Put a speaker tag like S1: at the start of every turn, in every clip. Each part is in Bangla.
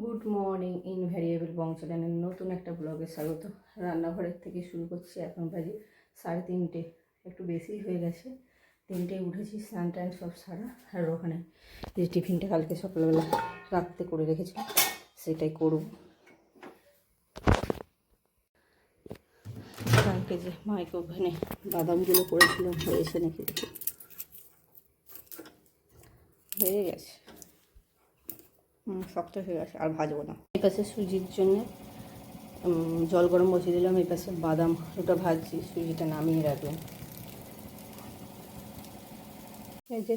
S1: গুড মর্নিং, ইনভ্যারিয়েবল বংশদানের নতুন একটা ব্লগে স্বাগত। রান্নাঘরের থেকে শুরু করছি, এখন বাজে সাড়ে তিনটে, একটু বেশি হয়ে গেছে। তিনটে উঠেছি, স্নান টান সব সারা, আর ওখানে যে টিফিনটা কালকে সকালবেলা রাত্রে করে রেখেছিলাম, সেটাই করব। কালকে যে মাইকে ওখানে বাদামগুলো করেছিলাম হয়েছে নাকি? হয়ে গেছে। শক্ত হয়ে গেছে আর ভাজবো না। এই পাশে সুজির জন্য জল গরম বসিয়ে দিলাম এই পাশে বাদাম ওটা ভাজছি সুজিটা নামিয়ে রাখলাম। এই যে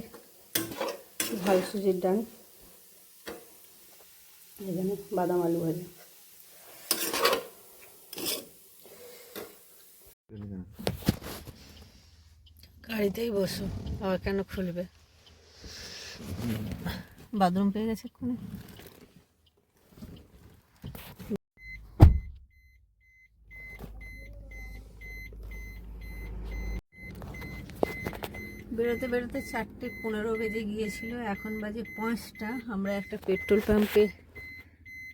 S1: ঝাল সুজির ডান এখানে বাদাম আলু ভাজি। গাড়িতেই বসো আবার কেন খুলবে? বাথরুম পেয়ে গেছে এক্ষুনি। বেরোতে বেরোতে চারটে পনেরো বেজে গিয়েছিল, এখন বাজে পাঁচটা। আমরা একটা পেট্রোল পাম্পে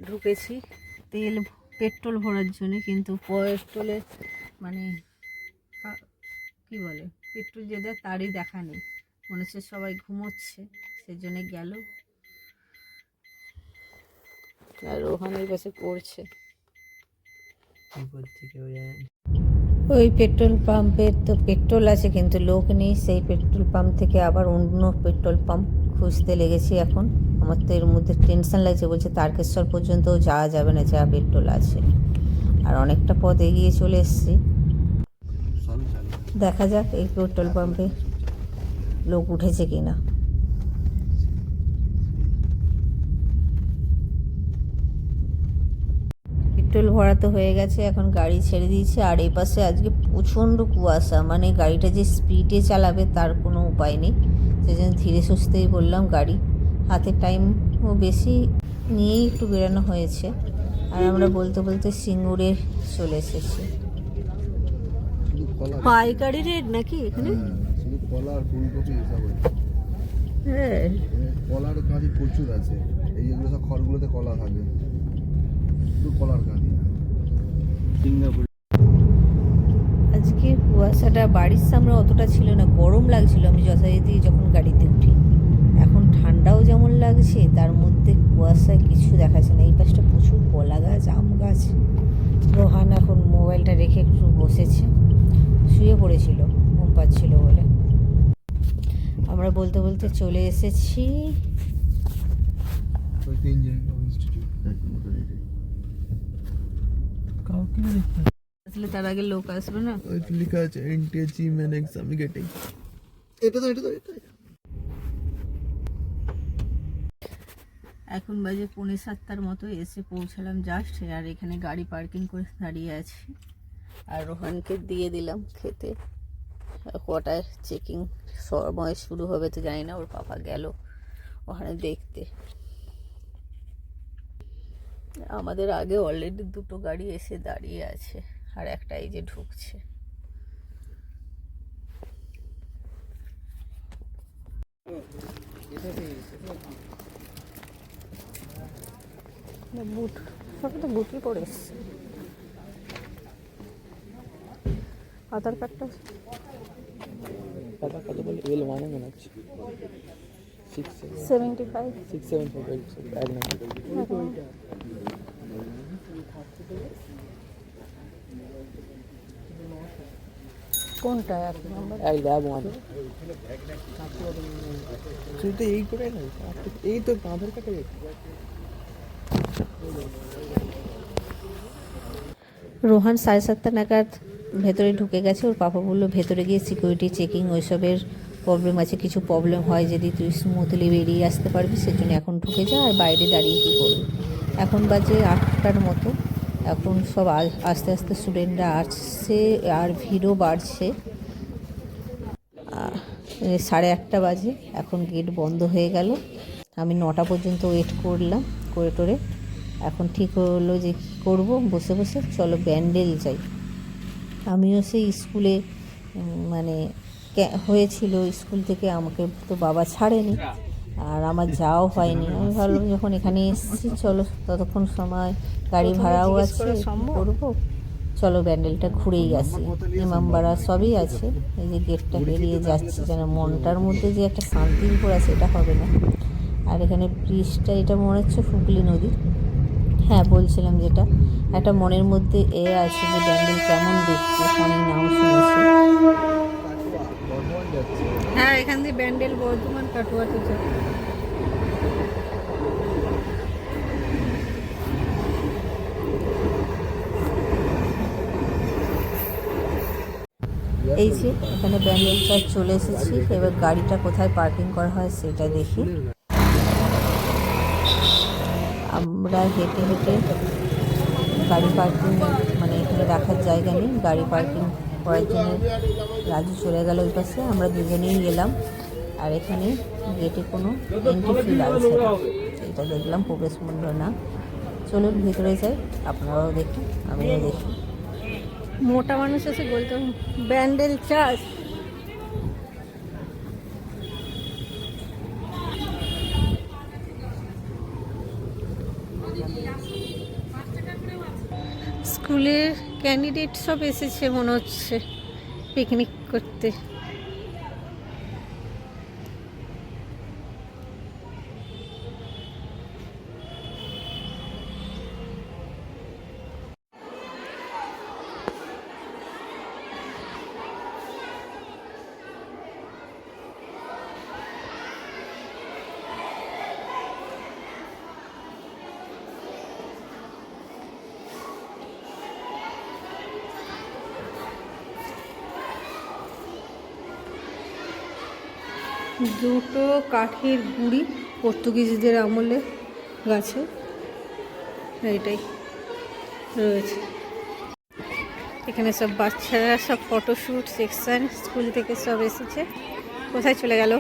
S1: ঢুকেছি। তেল, পেট্রোল ভরার জন্য, কিন্তু পেট্রোলের মানে কি বলে? পেট্রোল যে দেয় তারই দেখা নেই। মনে হচ্ছে সবাই ঘুমোচ্ছে, সেজন্য গেল। আর ওখানের পাশে পড়ছে। ওই পেট্রোল পাম্পের তো পেট্রোল আছে, কিন্তু লোক নেই। সেই পেট্রোল পাম্প থেকে আবার অন্য পেট্রোল পাম্প খুঁজতে লেগেছি এখন। আমার তো এর মধ্যে টেনশন লাগছে, বলছে তারকেশ্বর পর্যন্ত যাওয়া যাবে না, যা পেট্রোল আছে। আর অনেকটা পথ এগিয়ে চলে এসেছি। দেখা যাক এই পেট্রোল পাম্পে লোক উঠেছে কি পেট্রোল ভরা তো হয়ে গেছে এখন গাড়ি ছেড়ে দিয়েছে। আর এই পাশে আজকে প্রচণ্ড কুয়াশা মানে গাড়িটা যে স্পিডে চালাবে তার কোনো উপায় নেই। সেজন্য ধীরে সুস্থেই বললাম গাড়ি হাতে টাইমও বেশি নিয়েই একটু বেরোনো হয়েছে। আর আমরা বলতে বলতে সিঙ্গুরে চলে এসেছি। পাইকারি রেট নাকি এখানে?
S2: হ্যাঁ, কলা আর ফুলকপি এসব
S1: হ্যাঁ।
S2: কলার কাঁদি প্রচুর আছে। এই যেগুলো সব খড়গুলোতে কলা থাকে। শুধু কলার কাঁদি সিঙ্গাপুর।
S1: আজকে কুয়াশাটা বাড়ির সামনে অতটা ছিল না গরম লাগছিল। আমি যথারীতি যখন গাড়িতে উঠি এখন ঠান্ডাও যেমন লাগছে তার মধ্যে কুয়াশায় কিছু দেখাচ্ছে না। এই পাশটা প্রচুর কলা গাছ আম গাছ। রোহান এখন মোবাইলটা রেখে একটু বসেছে শুয়ে পড়েছিল ঘুম পাচ্ছিল বলে। আমরা বলতে বলতে চলে এসেছি
S2: কাউকে দেখতে
S1: আসলে তার আগে লোক আসবে না।
S2: ওই লেখা আছে এন্টেজিমেন্ট এক্সামিনেটিং এটা তো এটা তো এটা
S1: এখন বাজে পৌনে সাতটার মতো এসে পৌঁছালাম জাস্ট আর এখানে গাড়ি পার্কিং করে দাঁড়িয়ে আছি। আর রোহানকে দিয়ে দিলাম খেতে। কটায় চেকিং সময় শুরু হবে তো জানি না ওর পাপা গেল ওখানে দেখতে। আমাদের আগে অলরেডি দুটো গাড়ি এসে দাঁড়িয়ে আছে আর একটা এই যে ঢুকছে। বুট সব তো বুটই পরে এসছে। আধার কার্ডটা
S3: দাদা কত বলে এল ওয়ানে মনে হচ্ছে। Six
S1: seventy five
S3: six seven four eight এক নাম্বার।
S1: কোনটা? এক নম্বর?
S3: এক ল্যাব ওয়ান শুধু তো এই করে না এই তো আধার কার্ডে
S1: রোহান সাড়ে সাতটা নাগাদ ভেতরে ঢুকে গেছে ওর পাপা বলল ভেতরে গিয়ে সিকিউরিটি চেকিং ওইসবের প্রবলেম আছে কিছু প্রবলেম হয় যদি তুই স্মুথলি বেরিয়ে আসতে পারবি সেজন্য এখন ঢুকে যা আর বাইরে দাঁড়িয়ে কী করবি? এখন বাজে আটটার মতো। এখন সব আস্তে আস্তে স্টুডেন্টরা আসছে, আর ভিড়ও বাড়ছে। সাড়ে আটটা বাজে, এখন গেট বন্ধ হয়ে গেল। আমি নটা পর্যন্ত ওয়েট করলাম, করে টোরে। এখন ঠিক হলো যে কী করব, বসে বসে চলো ব্যান্ডেল যাই। আমিও সেই স্কুলে মানে হয়েছিল স্কুল থেকে আমাকে তো বাবা ছাড়েনি। আর আমার যাওয়াও হয়নি। আমি ভাবলাম যখন এখানে এসেছি চলো ততক্ষণ সময় গাড়ি ভাড়াও আছে? করব? চলো ব্যান্ডেলটা ঘুরেই আসি। ইমামবাড়া সবই আছে। এই যে গেটটা বেরিয়ে যাচ্ছি যেন মনটার মধ্যে যে একটা শান্তি উপর আছে এটা হবে না। আর এখানে ব্রিজটা এটা মনে হচ্ছে হুগলি নদীর হ্যাঁ বলছিলাম যেটা। একটা মনের মধ্যে এ আছে যে ব্যান্ডেল কেমন দেখতে অনেক নাম শুনেছি।
S2: যাচ্ছে
S4: হ্যাঁ এখান দিয়ে ব্যান্ডেল বর্ধমান কাটোয়াতে যায়
S1: এই যে, এখানে ব্যান্ডেলটা চলে এসেছি। এবার গাড়িটা কোথায় পার্কিং করা হয় সেটা দেখি। আমরা হেঁটে হেঁটে গাড়ি পার্কিং মানে এখানে রাখার জায়গা নেই। গাড়ি পার্কিং করার জন্য রাজু চলে গেল ওই পাশে, আমরা দুজনেই গেলাম। আর এখানে গেটে কোনো এন্ট্রি ফি লাগছে এটা দেখলাম প্রবেশ মূল্য না। চলুন ভিতরে যাই, আপনারাও দেখুন আমিও দেখি।
S4: মোটা মানুষ এসে বলতো ব্যান্ডেল চাষ। স্কুলের ক্যান্ডিডেট সব এসেছে মনে হচ্ছে পিকনিক করতে। দুটো কাঠের গুড়ি পর্তুগিজদের আমলে গাছে। এটাই রয়েছে। এখানে সব বাচ্চারা সব ফটোশ্যুট সেকশন স্কুল থেকে সব এসেছে। কোথায় চলে গেল?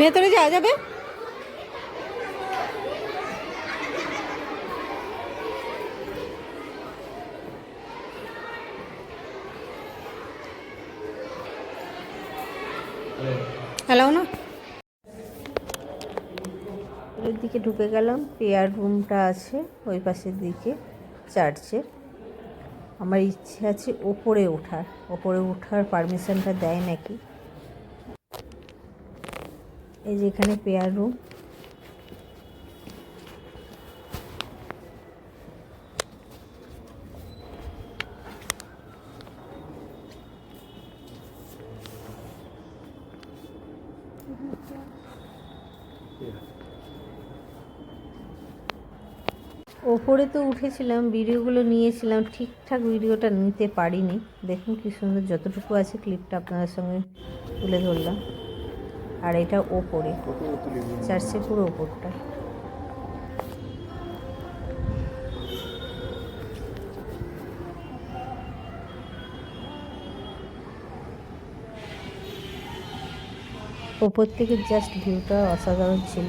S4: ভেতরে যাওয়া যাবে? হ্যালো না?
S1: ওই দিকে ঢুকে গেলাম, পেয়ার রুমটা আছে, ওই পাশের দিকে চার্চের আমার ইচ্ছে আছে ওপরে ওঠার ওপরে ওঠার পারমিশনটা দেয় নাকি? এই যে এখানে পেয়ার রুম ওপরে তো উঠেছিলাম, ভিডিওগুলো নিয়েছিলাম, ঠিকঠাক ভিডিওটা নিতে পারিনি। দেখুন কি সুন্দর, যতটুকু আছে ক্লিপটা আপনাদের সঙ্গে তুলে ধরলাম। আর এটা ওপরে। চার্চের পুরো ওপরটা। ওপর থেকে জাস্ট ভিউটা অসাধারণ ছিল।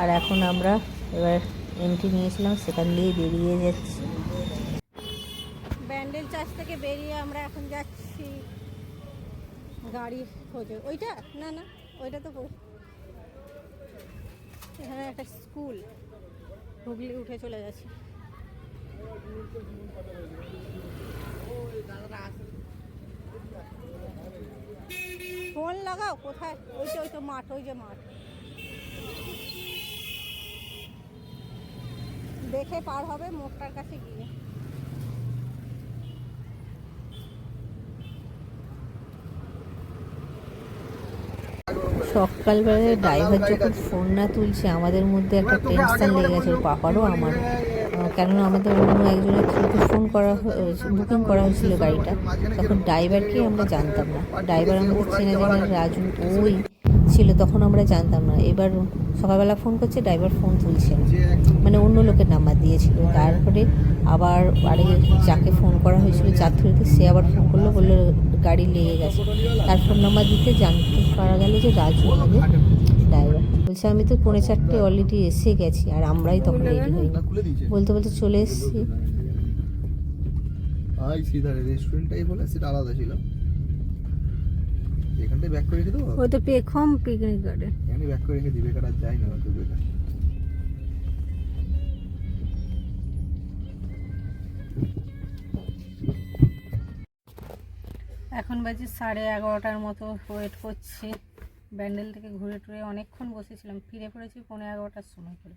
S1: আর এখন আমরা এবার এন্ট্রি নিয়েছিলাম, সেখান দিয়ে বেরিয়ে যাচ্ছি।
S4: ব্যান্ডেল চার্চ থেকে বেরিয়ে আমরা এখন যাচ্ছি গাড়ি খোঁজে। ওইটা? না না। ওইটা তো এখানে একটা স্কুল। হুগলি উঠে চলে যাচ্ছে। ফোন লাগাও, কোথায়? ওই তো ওই তো মাঠ, ওই যে মাঠ। দেখে পার হবে, মোড়টার কাছে গিয়ে।
S1: সকালবেলায় ড্রাইভার যখন ফোন না তুলছে, আমাদের মধ্যে একটা টেনশন লেগে গেছে, ওর পাপারও আমার। কেননা আমাদের অন্য একজনের থ্রুতে ফোন করা বুকিং করা হয়েছিল গাড়িটা। তখন ড্রাইভারকেই আমরা জানতাম না। ড্রাইভার আমাদের চেনা জানা রাজু ওই ছিল, তখন আমরা জানতাম না। এবার সকালবেলা ফোন করছে ড্রাইভার ফোন তুলছে না। মানে অন্য লোকের নাম্বার দিয়েছিল। তারপরে আবার আরে যাকে ফোন করা হয়েছিল যার থ্রুতে সে আবার ফোন করল, বলল গাড়ি লেগে গেছে। তার ফোন নাম্বার দিতে জানতে পারা গেল যে রাজু হবে ড্রাইভার বলছে আমি তো পৌনে চারটে অলরেডি এসে গেছি আর আমরাই তখন রেডি
S2: দিয়েছে।
S1: বলতে বলতে চলে এসেছি।
S2: আই সিধারে রেস্টুরেন্টটাই বলে সেটা আলাদা ছিল। এখানটায় ব্যাক করে রেখে দেবো?
S4: ও তো পেখম পিকনিক গার্ডেন
S2: এখানে ব্যাক করে রেখে দিবে কাটা যায় না তো বেকার
S4: এখন বাজে সাড়ে এগারোটার মতো ওয়েট করছি। ব্যান্ডেল থেকে ঘুরে টুরে অনেকক্ষণ বসেছিলাম, ফিরে পড়েছি পনেরো এগারোটার সময় করে।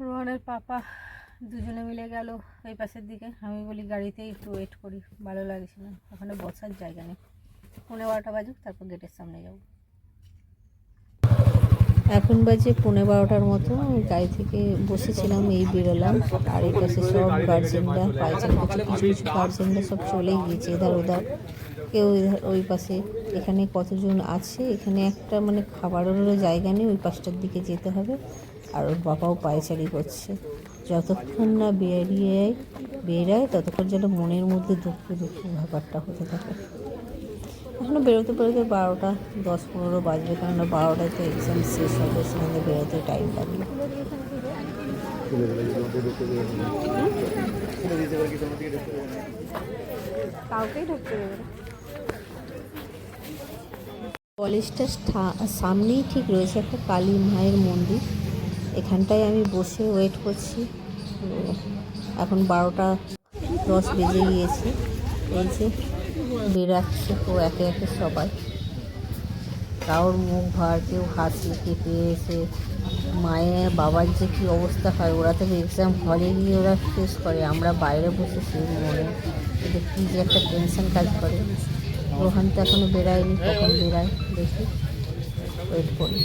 S4: রোহানের পাপা দুজনে মিলে গেল ওই পাশের দিকে। আমি বলি, গাড়িতেই একটু ওয়েট করি, ভালো লাগছে ওখানে বসার জায়গা নেই। পনেরো বারোটা বাজুক, তারপর গেটের সামনে যাব।
S1: এখন বাজে পৌনে বারোটার মতো। গাড়ি থেকে বসেছিলাম, এই বেরোলাম। আর এই পাশে সব গার্জেনরা করছে কিছু কিছু গার্জেনরা সব চলে গিয়েছে, এধার ওধার। কেউ ওই পাশে এখানে কতজন আছে? এখানে একটা মানে খাবারেরও জায়গা নেই, ওই পাশটার দিকে যেতে হবে। আর ওর বাবাও পায়চারি করছে। যতক্ষণ না বেরিয়ে বেরায়, ততক্ষণ যেন মনের মধ্যে দুঃখ দুঃখ ব্যাপারটা হতে থাকে। এখনও বেরোতে বেরোতে বারোটা দশ পনেরো বাজবে কেননা বারোটায় তো এক্সাম শেষ হবে সেখানে বেরোতে টাইম লাগবে।
S4: কাউকেই ঢুকতে দেবে
S1: কলেজটার সামনেই ঠিক রয়েছে একটা কালী মায়ের মন্দির। এখানটায় আমি বসে ওয়েট করছি। এখন বারোটা দশ বেজে গিয়েছে। এই যে বেরাচ্ছে তো একে একে সবাই। কারোর মুখ ভার, কেউ হাসি কেঁপে এসে মায়ের, বাবার যে কী অবস্থা হয়, ওরা তো এক্সাম হলে গিয়ে ওরা ফেস করে। আমরা বাইরে বসে সেই মনে এদের কী যে একটা টেনশন কাজ করে। রোহান তো এখনও বেরায়নি, কখন বেরায়? দেখি। ওয়েট করি।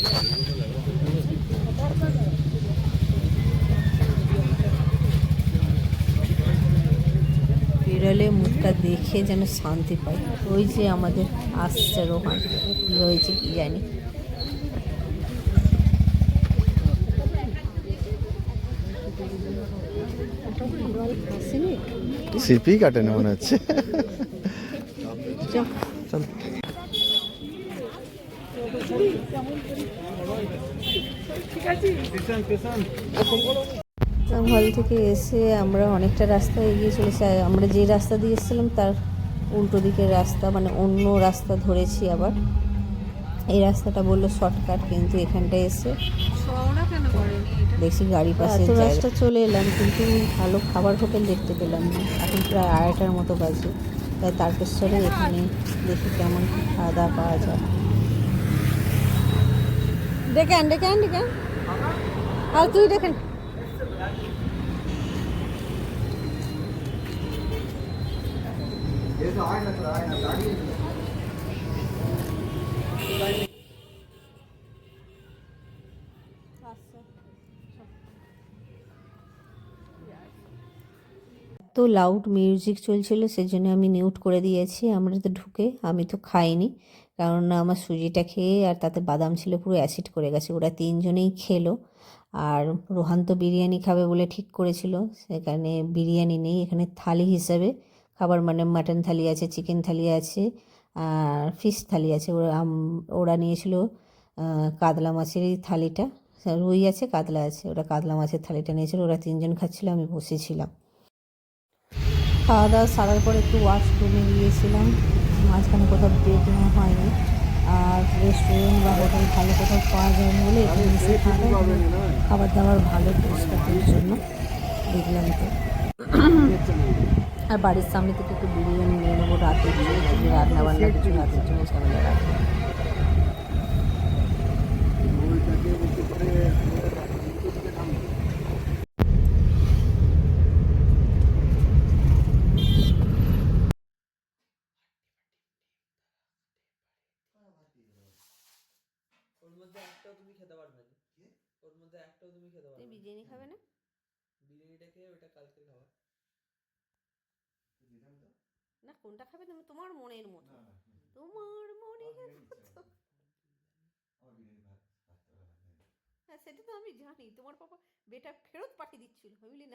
S1: বেরোলে মুখটা দেখে যেন শান্তি পাই ওই যে আমাদের আসছে রোহান। কী হয়েছে কি জানি।
S2: সিপি কাটে না মনে হচ্ছে।
S1: চল।
S3: চল।
S1: হল থেকে এসে আমরা অনেকটা রাস্তা এগিয়ে চলেছি। আমরা যে রাস্তা দিয়ে এসেছিলাম তার উল্টো দিকের রাস্তা মানে অন্য রাস্তা ধরেছি আবার। এই রাস্তাটা বলল শর্টকাট কিন্তু এখানটায় এসে দেখছি গাড়ি পাশে রাস্তা চলে এলাম কিন্তু ভালো খাবার হোটেল দেখতে পেলাম না। এখন প্রায় আড়াইটার মতো বাজে। তাই তারকেশ্বরে এখানে দেখি কেমন কি খাওয়া দাওয়া পাওয়া যায়।
S4: ডেকে আন ডেকে আন ডেকে আর তুই দেখেন।
S1: তো লাউড মিউজিক চলছিল, সেজন্য আমি মিউট করে দিয়েছি, আমরা তো ঢুকে, আমি তো খাইনি, কারণ আমার সুজিটা খেয়ে আর তাতে বাদাম ছিল, পুরো অ্যাসিড করে গেছে, ওরা তিনজনেই খেলো। আর রোহান তো বিরিয়ানি খাবে বলে ঠিক করেছিল, সেখানে বিরিয়ানি নেই, এখানে থালি হিসাবে খাবার মানে মাটন থালি আছে চিকেন থালি আছে, আর ফিশ থালি আছে। ওরা ওরা নিয়েছিল কাতলা মাছের এই থালিটা, রুই আছে, কাতলা আছে, ওরা কাতলা মাছের থালিটা নিয়েছিল, ওরা তিনজন খাচ্ছিল, আমি বসেছিলাম। খাওয়া দাওয়া সারার পর একটু ওয়াশরুমে গিয়েছিলাম, মাঝখানে কোথাও ব্রেক নেওয়া হয়নি। আর রেস্টুরেন্ট বা হোটেল ভালো কোথাও পাওয়া যায় না বলে এখানে এসে খাবার দাবার ভালো পরিষ্কারের জন্য দেখলাম তো। আর বাড়ির সামনে থেকে একটু বিরিয়ানি নিয়ে নেব রাতের জন্য রান্না বান্না কিছু রাতের জন্য ঝামেলা রাখব।
S5: তুমি খেতে পারবে না। ওর মধ্যে একটাও তুমি খেতে পারবে
S6: বিরিয়ানি খাবে না?
S5: বিরিয়ানিটা খেয়ে ওইটা কালকে খাওয়া
S7: তুই যেতাম তো।
S6: না কোনটা খাবে? তুমি তোমার মনের মতো। তোমার মনের মতো। হ্যাঁ সেটা তো আমি জানি। তোমার পাপা বেটা ফেরত পাঠিয়ে দিচ্ছিল। আমি না